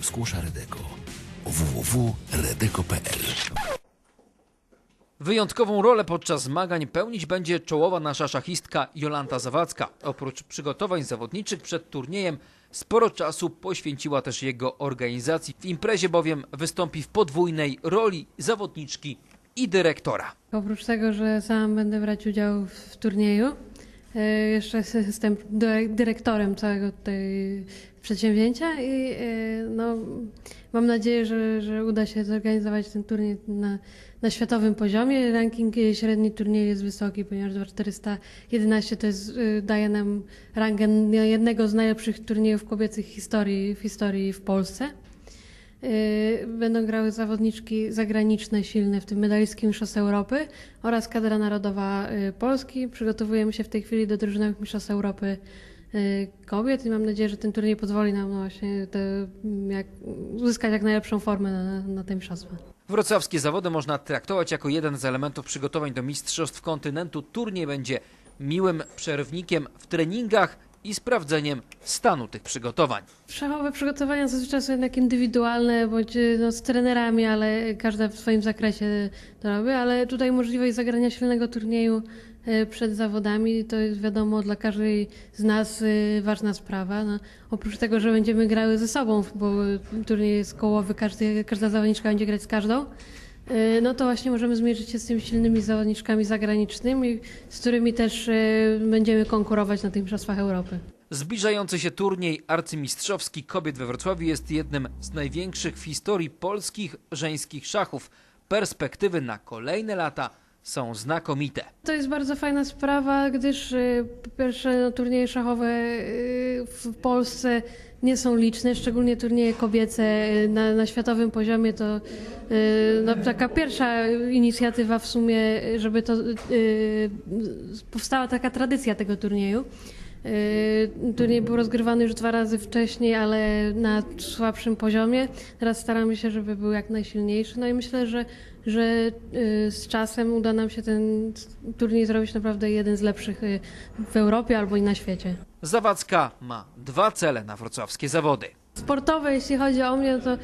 Skłosza Redeko. www.redeko.pl Wyjątkową rolę podczas zmagań pełnić będzie czołowa nasza szachistka Jolanta Zawadzka. Oprócz przygotowań zawodniczych przed turniejem, sporo czasu poświęciła też jego organizacji. W imprezie bowiem wystąpi w podwójnej roli zawodniczki i dyrektora. Oprócz tego, że sam będę brać udział w turnieju, jeszcze jestem dy- dyrektorem całego tej przedsięwzięcia i e, no, mam nadzieję, że, że uda się zorganizować ten turniej na, na światowym poziomie. Ranking e, średni turnieju jest wysoki, ponieważ 411 to jest, e, daje nam rangę jednego z najlepszych turniejów kobiecych historii, w historii w Polsce. Yy, Będą grały zawodniczki zagraniczne, silne, w tym medalistki Mistrzostw Europy oraz kadra narodowa yy, Polski. Przygotowujemy się w tej chwili do drużynowych Mistrzostw Europy yy, kobiet i mam nadzieję, że ten turniej pozwoli nam no właśnie te, jak, uzyskać jak najlepszą formę na, na te mistrzostwa. Wrocławskie zawody można traktować jako jeden z elementów przygotowań do Mistrzostw Kontynentu. Turniej będzie miłym przerwnikiem w treningach i sprawdzeniem stanu tych przygotowań. Szachowe przygotowania zazwyczaj są jednak indywidualne, bądź no, z trenerami, ale każda w swoim zakresie to robi, ale tutaj możliwość zagrania silnego turnieju y, przed zawodami to jest wiadomo dla każdej z nas y, ważna sprawa. No, oprócz tego, że będziemy grały ze sobą, bo turniej jest kołowy, każdy, każda zawodniczka będzie grać z każdą. Y, No to właśnie możemy zmierzyć się z tymi silnymi zawodniczkami zagranicznymi, z którymi też y, będziemy konkurować na tych Mistrzostwach Europy. Zbliżający się turniej arcymistrzowski kobiet we Wrocławiu jest jednym z największych w historii polskich żeńskich szachów. Perspektywy na kolejne lata są znakomite. To jest bardzo fajna sprawa, gdyż po pierwsze no, turnieje szachowe w Polsce nie są liczne, szczególnie turnieje kobiece y, na, na światowym poziomie to y, no, taka pierwsza inicjatywa w sumie, żeby to y, powstała taka tradycja tego turnieju. Y, Turniej był rozgrywany już dwa razy wcześniej, ale na słabszym poziomie. Teraz staramy się, żeby był jak najsilniejszy. No i myślę, że, że y, z czasem uda nam się ten turniej zrobić naprawdę jeden z lepszych y, w Europie albo i na świecie. Zawadzka ma dwa cele na wrocławskie zawody. Sportowe, jeśli chodzi o mnie, to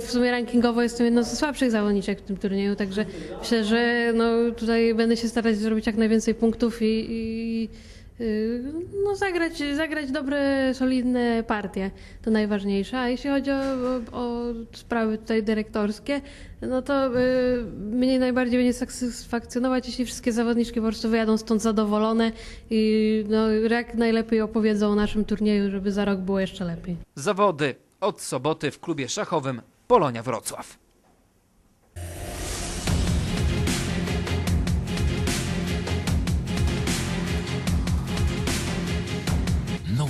w sumie rankingowo jestem jedną ze słabszych zawodniczek w tym turnieju, także myślę, że no, tutaj będę się starać zrobić jak najwięcej punktów i, i no, zagrać, zagrać dobre, solidne partie. To najważniejsze. A jeśli chodzi o, o, o sprawy tutaj dyrektorskie, no to y, mnie najbardziej będzie satysfakcjonować, jeśli wszystkie zawodniczki po prostu wyjadą stąd zadowolone i no, jak najlepiej opowiedzą o naszym turnieju, żeby za rok było jeszcze lepiej. Zawody od soboty w klubie szachowym Polonia Wrocław.